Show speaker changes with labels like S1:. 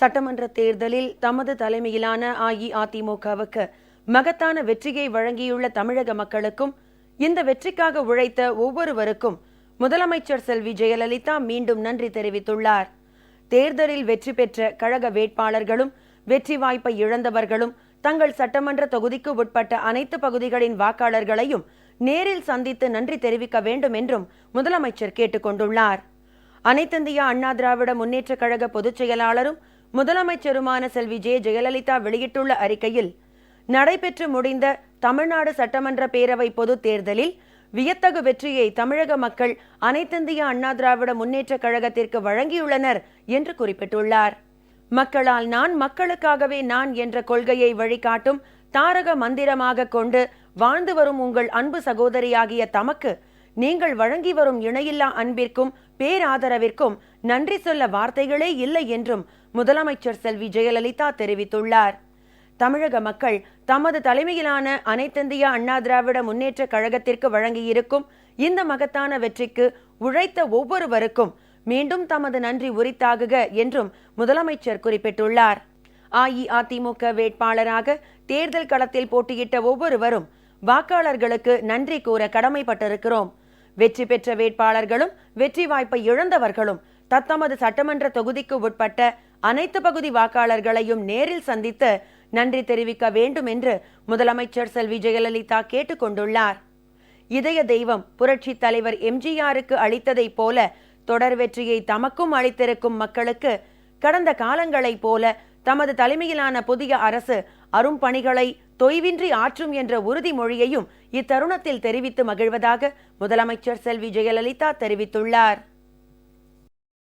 S1: சட்டமன்ற தேர்தலில் தமது தலைமையிலான அஇஅதிமுகவுக்கு மகத்தான வெற்றியை வழங்கியுள்ள தமிழக மக்களுக்கும் இந்த வெற்றிக்காக உழைத்த ஒவ்வொருவருக்கும் முதலமைச்சர் செல்வி ஜெயலலிதா மீண்டும் நன்றி தெரிவித்துள்ளார். தேர்தலில் வெற்றி பெற்ற கழக வேட்பாளர்களும் வெற்றி வாய்ப்பை இழந்தவர்களும் தங்கள் சட்டமன்ற தொகுதிக்கு உட்பட்ட அனைத்து பகுதிகளின் வாக்காளர்களையும் நேரில் சந்தித்து நன்றி தெரிவிக்க வேண்டும் என்றும் முதலமைச்சர் கேட்டுக்கொண்டுள்ளார். அனைத்திந்திய அண்ணா திராவிட முன்னேற்ற கழக பொதுச் செயலாளரும் முதலமைச்சருமான செல்வி ஜே ஜெயலலிதா வெளியிட்டுள்ள அறிக்கையில் நடைபெற்று முடிந்த தமிழ்நாடு சட்டமன்ற பேரவை பொதுத் தேர்தலில் வியத்தகு வெற்றியை தமிழக மக்கள் அனைத்திந்திய அண்ணா திராவிட முன்னேற்ற கழகத்திற்கு வழங்கியுள்ளனர் என்று குறிப்பிட்டுள்ளார். மக்களால் நான் மக்களுக்காகவே நான் என்ற கொள்கையை வழிகாட்டும் தாரக மந்திரமாக கொண்டு வாழ்ந்து வரும் உங்கள் அன்பு சகோதரியாகிய தமக்கு நீங்கள் வழங்கி வரும் இணையில்லா அன்பிற்கும் பேராதரவிற்கும் நன்றி சொல்ல வார்த்தைகளே இல்லை என்றும் முதலமைச்சர் செல்வி ஜெயலலிதா தெரிவித்துள்ளார். தமிழக மக்கள் தமது தலைமையிலான அனைத்திந்திய அண்ணா திராவிட முன்னேற்ற கழகத்திற்கு வழங்கியிருக்கும் இந்த மகத்தான வெற்றிக்கு உழைத்த ஒவ்வொருவருக்கும் மீண்டும் தமது நன்றி உரித்தாகுக என்றும் முதலமைச்சர் குறிப்பிட்டுள்ளார். அஇஅதிமுக வேட்பாளராக தேர்தல் களத்தில் போட்டியிட்ட ஒவ்வொருவரும் வாக்காளர்களுக்கு நன்றி கூற கடமைப்பட்டிருக்கிறோம். வெற்றி பெற்ற வேட்பாளர்களும் வெற்றி வாய்ப்பை இழந்தவர்களும் தத்தமது சட்டமன்ற தொகுதிக்கு உட்பட்ட அனைத்து பகுதி வாக்காளர்களையும் நேரில் சந்தித்து நன்றி தெரிவிக்க வேண்டும் என்று முதலமைச்சர் செல்வி ஜெயலலிதா கேட்டுக்கொண்டுள்ளார் இதய தெய்வம் புரட்சி தலைவர் எம்ஜிஆருக்கு அளித்ததைப் போல தொடர் வெற்றியை தமக்கும் அளித்திருக்கும் மக்களுக்கு கடந்த காலங்களைப் போல தமது தலைமையிலான புதிய அரசு அரும்பணிகளை தொய்வின்றி ஆற்றும் என்ற உறுதிமொழியையும் இத்தருணத்தில் தெரிவித்து மகிழ்வதாக முதலமைச்சர் செல்வி ஜெயலலிதா தெரிவித்துள்ளார்.